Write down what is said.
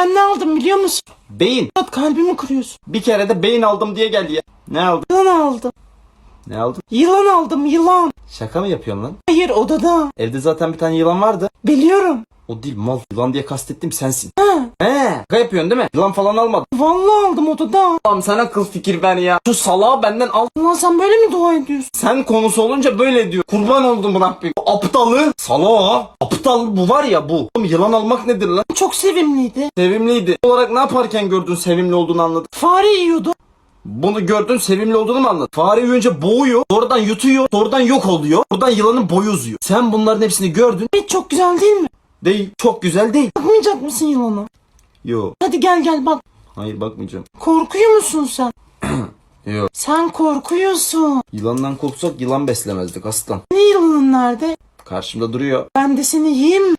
Ben ne aldım biliyor musun? Beyin. Murat kalbimi kırıyorsun. Bir kere de beyin aldım diye geldi ya. Ne aldın? Yılan aldım. Ne aldın? Yılan aldım yılan. Şaka mı yapıyorsun lan? Hayır odada. Evde zaten bir tane yılan vardı. Biliyorum. O değil mal. Yılan diye kastettim sensin. Ha, He. Şaka yapıyorsun değil mi? Yılan falan almadım. vallahi aldım odada. Tamam sana kıl fikir ver ya. Şu salağı benden al. Ulan sen böyle mi dua ediyorsun? Sen konusu olunca böyle diyor. Kurban oldum Rabbim. Bu Aptalı. Salağı. Aptal bu var ya bu. Oğlum yılan almak nedir lan? Çok sevimliydi. Sevimliydi. Olarak ne yaparken gördün sevimli olduğunu anladın. Fare yiyordu. Bunu gördün sevimli olduğunu mu anladın? Fare önce boğuyor, sonradan yutuyor, sonradan yok oluyor. Buradan yılanın boyu uzuyor. Sen bunların hepsini gördün. Evet çok güzel değil mi? Değil. Çok güzel değil. Bakmayacak mısın yılana? Yo. Hadi gel gel bak. Hayır bakmayacağım. Korkuyor musun sen? Yo. Sen korkuyorsun. Yılandan korksak yılan beslemezdik aslan. Ne yılanın nerede? Karşımda duruyor. Ben de seni yiyeyim mi?